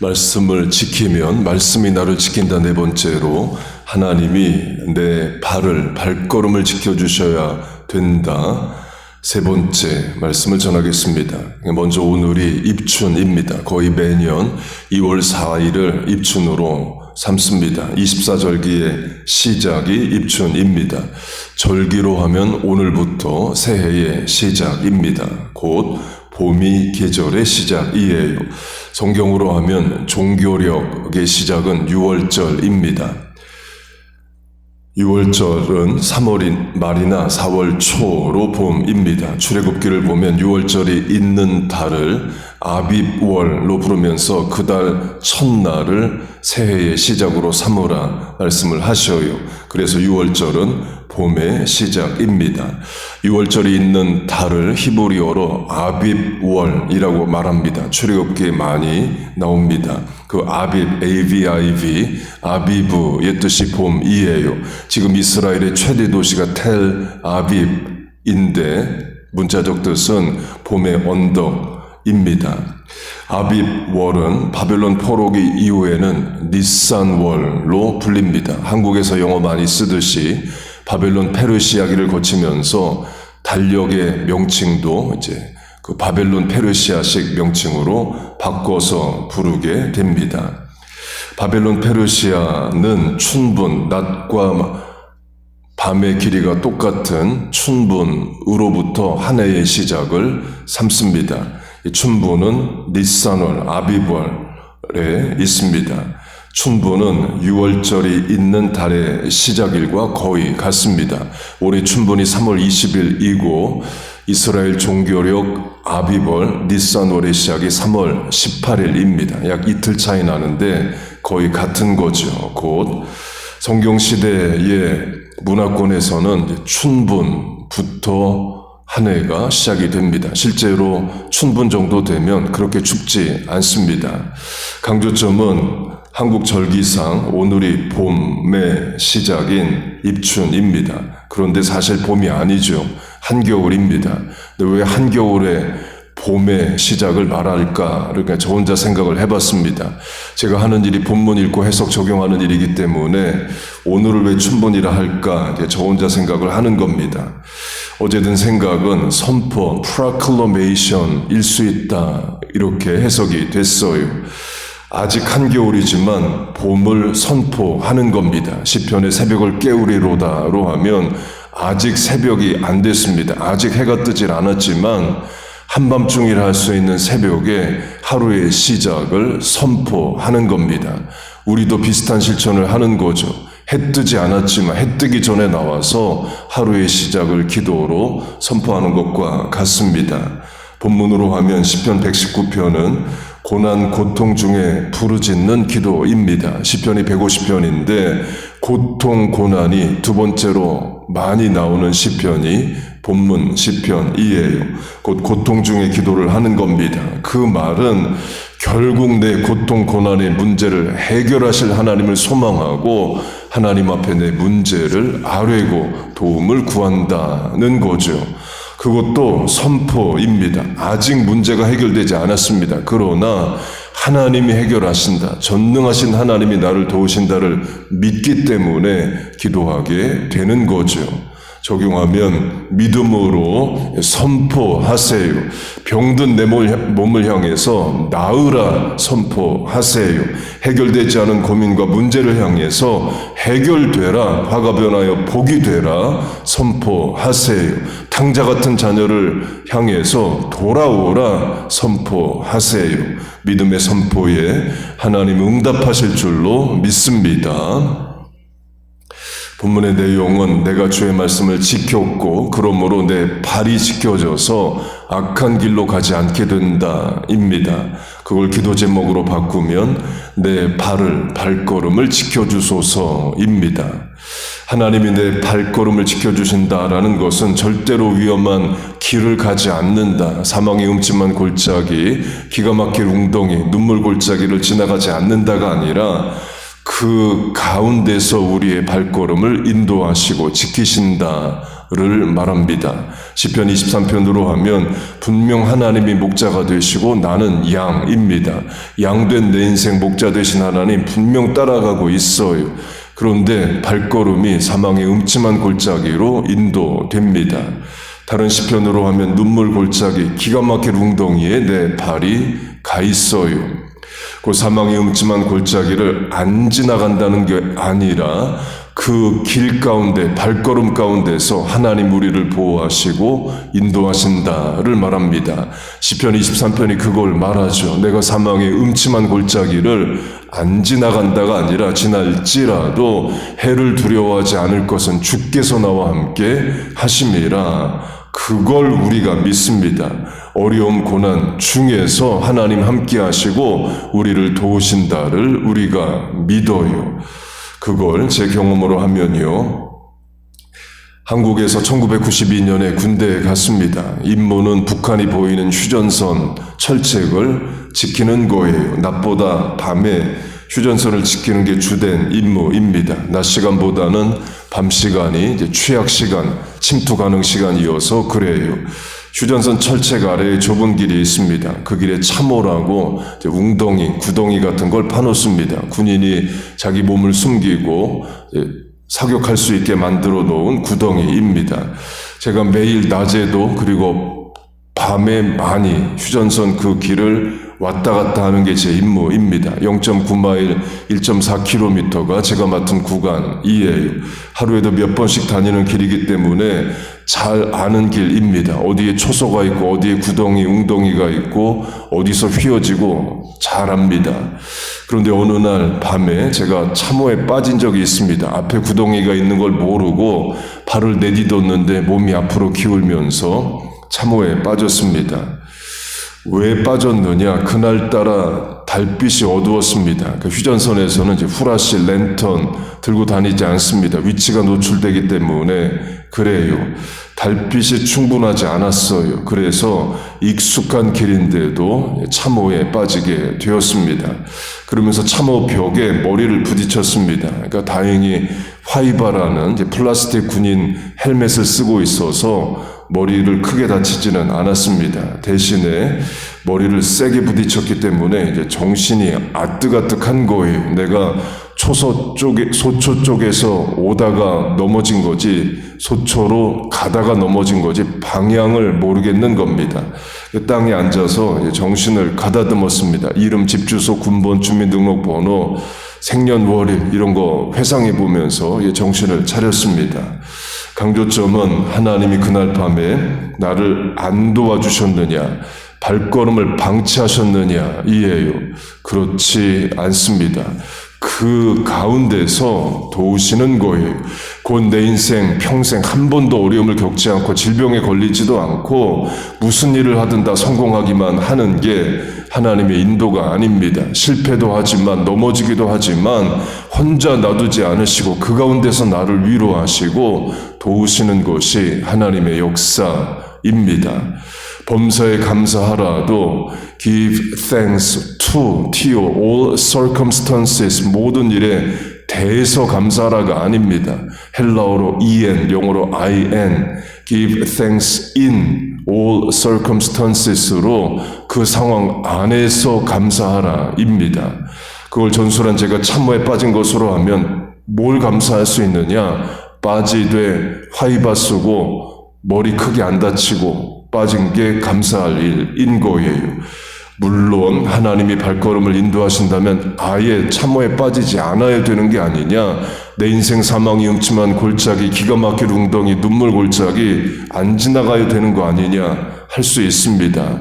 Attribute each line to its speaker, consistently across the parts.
Speaker 1: 말씀을 지키면 말씀이 나를 지킨다 네 번째로 하나님이 내 발을 발걸음을 지켜 주셔야 된다. 세 번째 말씀을 전하겠습니다. 먼저 오늘이 입춘입니다. 거의 매년 2월 4일을 입춘으로 삼습니다. 24절기의 시작이 입춘입니다. 절기로 하면 오늘부터 새해의 시작입니다. 곧 봄이 계절의 시작이에요. 성경으로 하면 종교력의 시작은 6월절입니다. 6월절은 3월 말이나 4월 초로 봄입니다. 출애굽기를 보면 6월절이 있는 달을 아빕월로 부르면서 그달 첫날을 새해의 시작으로 삼으라 말씀을 하셔요. 그래서 6월절은 봄의 시작입니다. 6월절이 있는 달을 히브리어로 아빕월이라고 말합니다. 출애굽기에 많이 나옵니다. 그 아빕, AVIV, 아비브의 뜻이 봄이에요. 지금 이스라엘의 최대 도시가 텔 아빕인데 문자적 뜻은 봄의 언덕 입니다. 아빕 월은 바벨론 포로기 이후에는 니산 월로 불립니다. 한국에서 영어 많이 쓰듯이 바벨론 페르시아기를 거치면서 달력의 명칭도 이제 그 바벨론 페르시아식 명칭으로 바꿔서 부르게 됩니다. 바벨론 페르시아는 춘분, 낮과 밤의 길이가 똑같은 춘분으로부터 한 해의 시작을 삼습니다. 이 춘분은 니산월, 아비벌에 있습니다. 춘분은 6월절이 있는 달의 시작일과 거의 같습니다. 올해 춘분이 3월 20일이고 이스라엘 종교력 아비벌 니산월의 시작이 3월 18일입니다. 약 이틀 차이 나는데 거의 같은 거죠. 곧 성경 시대의 문화권에서는 춘분부터 한 해가 시작이 됩니다. 실제로 춘분 정도 되면 그렇게 춥지 않습니다. 강조점은 한국 절기상 오늘이 봄의 시작인 입춘입니다. 그런데 사실 봄이 아니죠. 한겨울입니다. 근데 왜 한겨울에 봄의 시작을 말할까? 그러니까 저 혼자 생각을 해봤습니다. 제가 하는 일이 본문 읽고 해석 적용하는 일이기 때문에 오늘을 왜 춘분이라 할까? 저 혼자 생각을 하는 겁니다. 어제 든 생각은 선포, proclamation일 수 있다. 이렇게 해석이 됐어요. 아직 한겨울이지만 봄을 선포하는 겁니다. 시편의 새벽을 깨우리로다로 하면 아직 새벽이 안 됐습니다. 아직 해가 뜨질 않았지만 한밤중이라 할 수 있는 새벽에 하루의 시작을 선포하는 겁니다. 우리도 비슷한 실천을 하는 거죠. 해 뜨지 않았지만 해 뜨기 전에 나와서 하루의 시작을 기도로 선포하는 것과 같습니다. 본문으로 하면 10편 119편은 고난 고통 중에 부르짖는 기도입니다. 시편이 150편인데 고통 고난이 두 번째로 많이 나오는 시편이 본문 시편이에요. 곧 고통 중에 기도를 하는 겁니다. 그 말은 결국 내 고통 고난의 문제를 해결하실 하나님을 소망하고 하나님 앞에 내 문제를 아뢰고 도움을 구한다는 거죠. 그것도 선포입니다. 아직 문제가 해결되지 않았습니다. 그러나 하나님이 해결하신다. 전능하신 하나님이 나를 도우신다를 믿기 때문에 기도하게 되는 거죠. 적용하면 믿음으로 선포하세요. 병든 내 몸을 향해서 나으라 선포하세요. 해결되지 않은 고민과 문제를 향해서 해결되라. 화가 변하여 복이 되라. 선포하세요. 탕자 같은 자녀를 향해서 돌아오라. 선포하세요. 믿음의 선포에 하나님 응답하실 줄로 믿습니다. 본문의 내용은 내가 주의 말씀을 지켰고 그러므로 내 발이 지켜져서 악한 길로 가지 않게 된다입니다. 그걸 기도 제목으로 바꾸면 내 발을 발걸음을 지켜 주소서입니다. 하나님이 내 발걸음을 지켜 주신다라는 것은 절대로 위험한 길을 가지 않는다. 사망의 음침한 골짜기, 기가 막힐 웅덩이, 눈물 골짜기를 지나가지 않는다가 아니라 그 가운데서 우리의 발걸음을 인도하시고 지키신다를 말합니다. 시편 23편으로 하면 분명 하나님이 목자가 되시고 나는 양입니다. 양된 내 인생 목자 되신 하나님 분명 따라가고 있어요. 그런데 발걸음이 사망의 음침한 골짜기로 인도됩니다. 다른 시편으로 하면 눈물 골짜기 기가 막힐 웅덩이에 내 발이 가 있어요. 그 사망의 음침한 골짜기를 안 지나간다는 게 아니라 그 길 가운데 발걸음 가운데서 하나님 우리를 보호하시고 인도하신다를 말합니다. 시편 23편이 그걸 말하죠. 내가 사망의 음침한 골짜기를 안 지나간다가 아니라 지날지라도 해를 두려워하지 않을 것은 주께서 나와 함께 하심이라 그걸 우리가 믿습니다. 어려움 고난 중에서 하나님 함께 하시고 우리를 도우신다를 우리가 믿어요. 그걸 제 경험으로 하면요. 한국에서 1992년에 군대에 갔습니다. 임무는 북한이 보이는 휴전선 철책을 지키는 거예요. 낮보다 밤에 휴전선을 지키는 게 주된 임무입니다. 낮 시간보다는 밤 시간이 이제 취약 시간, 침투 가능 시간이어서 그래요. 휴전선 철책 아래에 좁은 길이 있습니다. 그 길에 참호라고 웅덩이, 구덩이 같은 걸 파놓습니다. 군인이 자기 몸을 숨기고 사격할 수 있게 만들어 놓은 구덩이입니다. 제가 매일 낮에도 그리고 밤에 많이 휴전선 그 길을 왔다 갔다 하는 게 제 임무입니다. 0.9마일 1.4km가 제가 맡은 구간이에요. 하루에도 몇 번씩 다니는 길이기 때문에 잘 아는 길입니다. 어디에 초소가 있고 어디에 구덩이, 웅덩이가 있고 어디서 휘어지고 잘 압니다. 그런데 어느 날 밤에 제가 참호에 빠진 적이 있습니다. 앞에 구덩이가 있는 걸 모르고 발을 내디뎠는데 몸이 앞으로 기울면서 참호에 빠졌습니다. 왜 빠졌느냐? 그날따라 달빛이 어두웠습니다. 그 휴전선에서는 이제 후라시, 랜턴 들고 다니지 않습니다. 위치가 노출되기 때문에 그래요. 달빛이 충분하지 않았어요. 그래서 익숙한 길인데도 참호에 빠지게 되었습니다. 그러면서 참호 벽에 머리를 부딪혔습니다. 그러니까 다행히 화이바라는 플라스틱 군인 헬멧을 쓰고 있어서 머리를 크게 다치지는 않았습니다. 대신에 머리를 세게 부딪혔기 때문에 이제 정신이 아뜨가뜨한 거예요. 내가 초소 쪽에, 소초 쪽에서 오다가 넘어진 거지, 소초로 가다가 넘어진 거지, 방향을 모르겠는 겁니다. 그 땅에 앉아서 정신을 가다듬었습니다. 이름, 집 주소, 군번, 주민등록번호, 생년월일, 이런 거 회상해 보면서 정신을 차렸습니다. 강조점은 하나님이 그날 밤에 나를 안 도와주셨느냐, 발걸음을 방치하셨느냐, 이에요. 그렇지 않습니다. 그 가운데서 도우시는 거예요. 곧 내 인생 평생 한 번도 어려움을 겪지 않고 질병에 걸리지도 않고 무슨 일을 하든 다 성공하기만 하는 게 하나님의 인도가 아닙니다. 실패도 하지만 넘어지기도 하지만 혼자 놔두지 않으시고 그 가운데서 나를 위로하시고 도우시는 것이 하나님의 역사입니다. 범사에 감사하라도 give thanks to to all circumstances 모든 일에 대해서 감사하라가 아닙니다. 헬라어로 en, 영어로 in, give thanks in all circumstances로 그 상황 안에서 감사하라입니다. 그걸 전술한 제가 참모에 빠진 것으로 하면 뭘 감사할 수 있느냐? 빠지되 화이바 쓰고 머리 크게 안 다치고 빠진 게 감사할 일인 거예요. 물론 하나님이 발걸음을 인도하신다면 아예 참호에 빠지지 않아야 되는 게 아니냐. 내 인생 사망이 음침한 골짜기, 기가 막힐 웅덩이, 눈물 골짜기 안 지나가야 되는 거 아니냐 할 수 있습니다.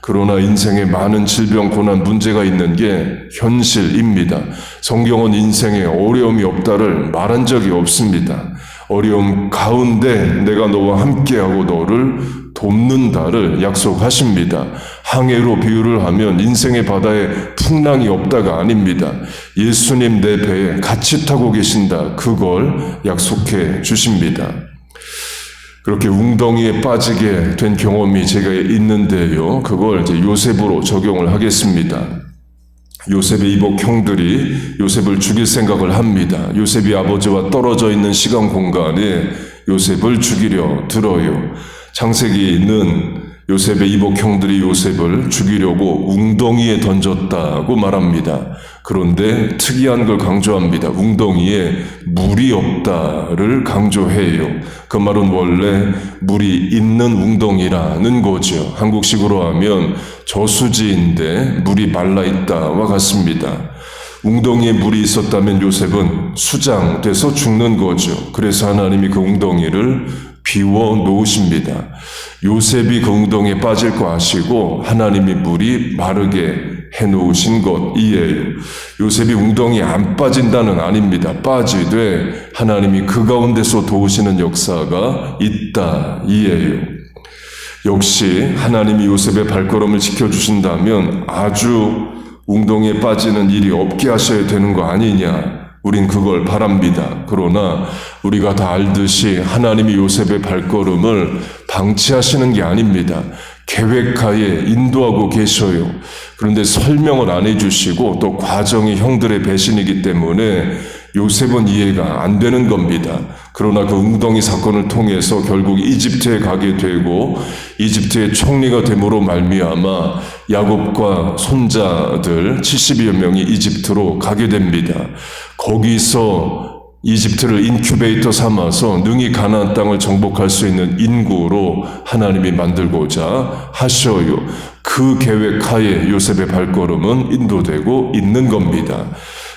Speaker 1: 그러나 인생에 많은 질병, 고난, 문제가 있는 게 현실입니다. 성경은 인생에 어려움이 없다를 말한 적이 없습니다. 어려움 가운데 내가 너와 함께하고 너를 돕는다를 약속하십니다. 항해로 비유를 하면 인생의 바다에 풍랑이 없다가 아닙니다. 예수님 내 배에 같이 타고 계신다. 그걸 약속해 주십니다. 그렇게 웅덩이에 빠지게 된 경험이 제가 있는데요. 그걸 이제 요셉으로 적용을 하겠습니다. 요셉의 이복 형들이 요셉을 죽일 생각을 합니다. 요셉이 아버지와 떨어져 있는 시간 공간에 요셉을 죽이려 들어요. 창세기는 요셉의 이복 형들이 요셉을 죽이려고 웅덩이에 던졌다고 말합니다. 그런데 특이한 걸 강조합니다. 웅덩이에 물이 없다를 강조해요. 그 말은 원래 물이 있는 웅덩이라는 거죠. 한국식으로 하면 저수지인데 물이 말라 있다와 같습니다. 웅덩이에 물이 있었다면 요셉은 수장돼서 죽는 거죠. 그래서 하나님이 그 웅덩이를 비워 놓으십니다. 요셉이 그 웅덩이에 빠질 거 아시고 하나님이 물이 마르게 해 놓으신 것이에요. 요셉이 웅덩이에 안 빠진다는 아닙니다. 빠지되 하나님이 그 가운데서 도우시는 역사가 있다 이에요. 역시 하나님이 요셉의 발걸음을 지켜주신다면 아주 웅덩이에 빠지는 일이 없게 하셔야 되는 거 아니냐. 우린 그걸 바랍니다. 그러나 우리가 다 알듯이 하나님이 요셉의 발걸음을 방치하시는 게 아닙니다. 계획하에 인도하고 계셔요. 그런데 설명을 안 해주시고 또 과정이 형들의 배신이기 때문에 요셉은 이해가 안 되는 겁니다. 그러나 그 웅덩이 사건을 통해서 결국 이집트에 가게 되고 이집트의 총리가 됨으로 말미암아 야곱과 손자들 70여 명이 이집트로 가게 됩니다. 거기서 이집트를 인큐베이터 삼아서 능히 가나안 땅을 정복할 수 있는 인구로 하나님이 만들고자 하셔요. 그 계획 하에 요셉의 발걸음은 인도되고 있는 겁니다.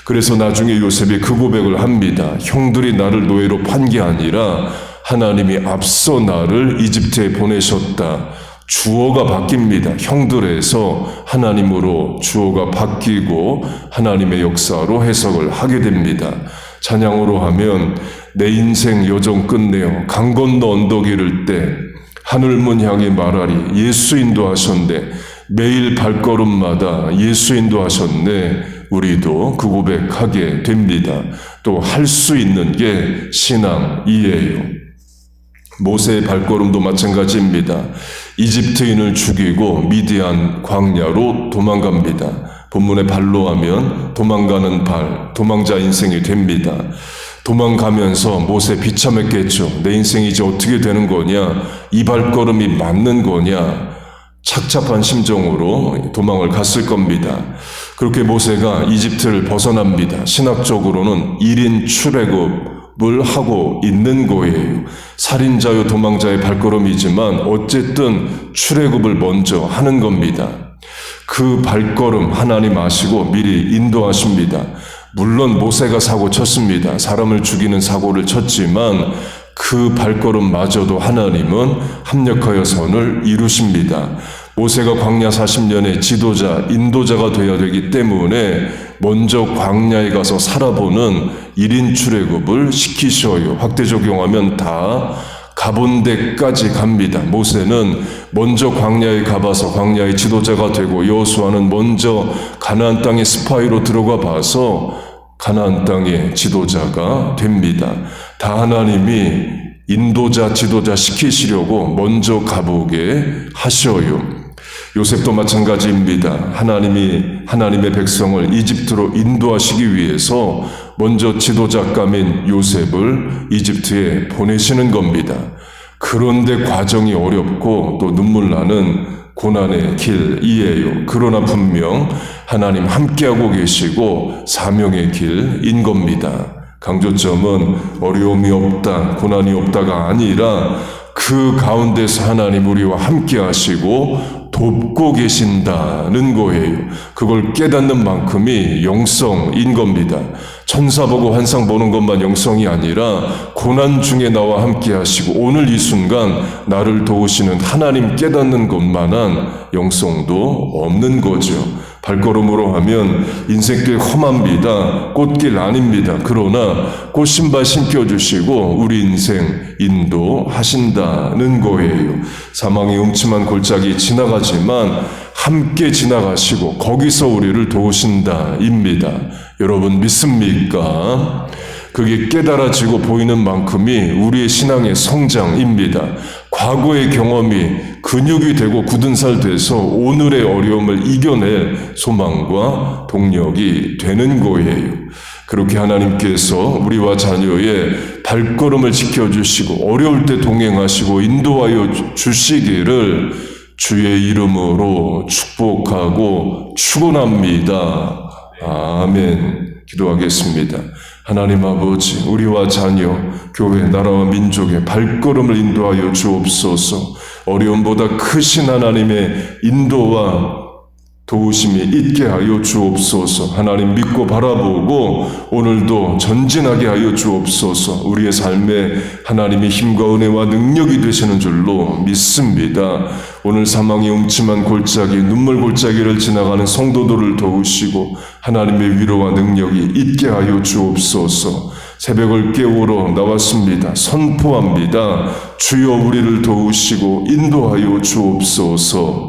Speaker 1: 그래서 나중에 요셉이 그 고백을 합니다. 형들이 나를 노예로 판 게 아니라 하나님이 앞서 나를 이집트에 보내셨다. 주어가 바뀝니다. 형들에서 하나님으로 주어가 바뀌고 하나님의 역사로 해석을 하게 됩니다. 찬양으로 하면 내 인생 여정 끝내어 강 건너 언덕 이를 때 하늘문 향해 말하리 예수 인도하셨네 매일 발걸음마다 예수 인도하셨네 우리도 그 고백하게 됩니다. 또 할 수 있는 게 신앙이에요. 모세의 발걸음도 마찬가지입니다. 이집트인을 죽이고 미디안 광야로 도망갑니다. 본문에 발로 하면 도망가는 발, 도망자 인생이 됩니다. 도망가면서 모세 비참했겠죠. 내 인생이 이제 어떻게 되는 거냐? 이 발걸음이 맞는 거냐? 착잡한 심정으로 도망을 갔을 겁니다. 그렇게 모세가 이집트를 벗어납니다. 신학적으로는 1인 출애굽을 하고 있는 거예요. 살인자요 도망자의 발걸음이지만 어쨌든 출애굽을 먼저 하는 겁니다. 그 발걸음 하나님 아시고 미리 인도하십니다. 물론 모세가 사고 쳤습니다. 사람을 죽이는 사고를 쳤지만 그 발걸음마저도 하나님은 합력하여 선을 이루십니다. 모세가 광야 40년의 지도자, 인도자가 되어야 되기 때문에 먼저 광야에 가서 살아보는 1인 출애굽을 시키셔요. 확대 적용하면 다 가본 데까지 갑니다. 모세는 먼저 광야에 가봐서 광야의 지도자가 되고 여호수아는 먼저 가나안 땅의 스파이로 들어가 봐서 가나안 땅의 지도자가 됩니다. 다 하나님이 인도자, 지도자 시키시려고 먼저 가보게 하셔요. 요셉도 마찬가지입니다. 하나님이 하나님의 백성을 이집트로 인도하시기 위해서 먼저 지도자감인 요셉을 이집트에 보내시는 겁니다. 그런데 과정이 어렵고 또 눈물 나는 고난의 길이에요. 그러나 분명 하나님 함께하고 계시고 사명의 길인 겁니다. 강조점은 어려움이 없다, 고난이 없다가 아니라 그 가운데서 하나님 우리와 함께 하시고 돕고 계신다는 거예요. 그걸 깨닫는 만큼이 영성인 겁니다. 천사 보고 환상 보는 것만 영성이 아니라 고난 중에 나와 함께 하시고 오늘 이 순간 나를 도우시는 하나님 깨닫는 것만한 영성도 없는 거죠. 발걸음으로 하면 인생길 험합니다. 꽃길 아닙니다. 그러나 꽃신발 신겨주시고 우리 인생 인도하신다는 거예요. 사망의 음침한 골짜기 지나가지만 함께 지나가시고 거기서 우리를 도우신다입니다. 여러분 믿습니까? 그게 깨달아지고 보이는 만큼이 우리의 신앙의 성장입니다. 과거의 경험이 근육이 되고 굳은 살 돼서 오늘의 어려움을 이겨낼 소망과 동력이 되는 거예요. 그렇게 하나님께서 우리와 자녀의 발걸음을 지켜주시고 어려울 때 동행하시고 인도하여 주시기를 주의 이름으로 축복하고 축원합니다. 아멘. 기도하겠습니다. 하나님 아버지, 우리와 자녀, 교회, 나라와 민족의 발걸음을 인도하여 주옵소서. 어려움보다 크신 하나님의 인도와 도우심이 있게 하여 주옵소서. 하나님 믿고 바라보고 오늘도 전진하게 하여 주옵소서. 우리의 삶에 하나님의 힘과 은혜와 능력이 되시는 줄로 믿습니다. 오늘 사망의 음침한 골짜기, 눈물 골짜기를 지나가는 성도들을 도우시고 하나님의 위로와 능력이 있게 하여 주옵소서. 새벽을 깨우러 나왔습니다. 선포합니다. 주여 우리를 도우시고 인도하여 주옵소서.